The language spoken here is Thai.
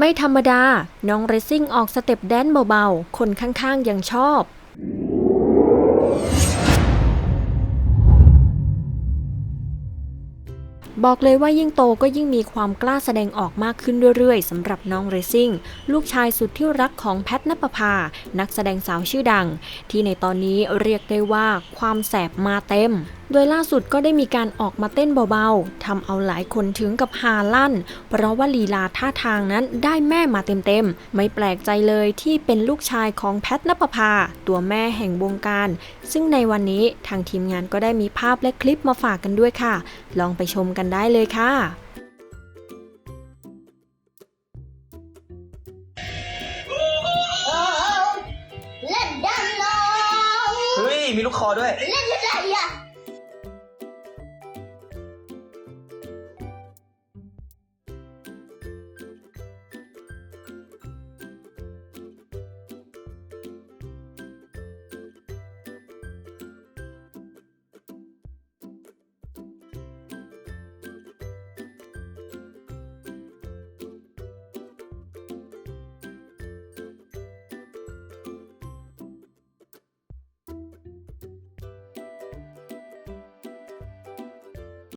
ไม่ธรรมดา น้องเรซซิ่งออกสเต็ปแดนเบาๆ คนข้างๆ ยังชอบ บอกเลยว่ายิ่งโตก็ยิ่งมีความกล้าแสดงออกมากขึ้นเรื่อยๆสำหรับน้องเรซิ่ง ลูกชายสุดที่รักของแพทนปภา นักแสดงสาวชื่อดัง ที่ในตอนนี้เรียกได้ว่าความแสบมาเต็ม โดยล่าสุดก็ได้มีการออกมาเต้นเบาๆ ทำเอาหลายคนถึงกับฮาลั่น เพราะว่าลีลาท่าทางนั้นได้แม่มาเต็มๆ ไม่แปลกใจเลยที่เป็นลูกชายของแพทนปภาตัวแม่แห่งวงการ ซึ่งในวันนี้ทางทีมงานก็ได้มีภาพและคลิปมาฝากกันด้วยค่ะ ลองไปชมกันได้เลยค่ะเล่นดันน้องเฮ้ย มีลูกคอด้วย เล่นอะไรอะ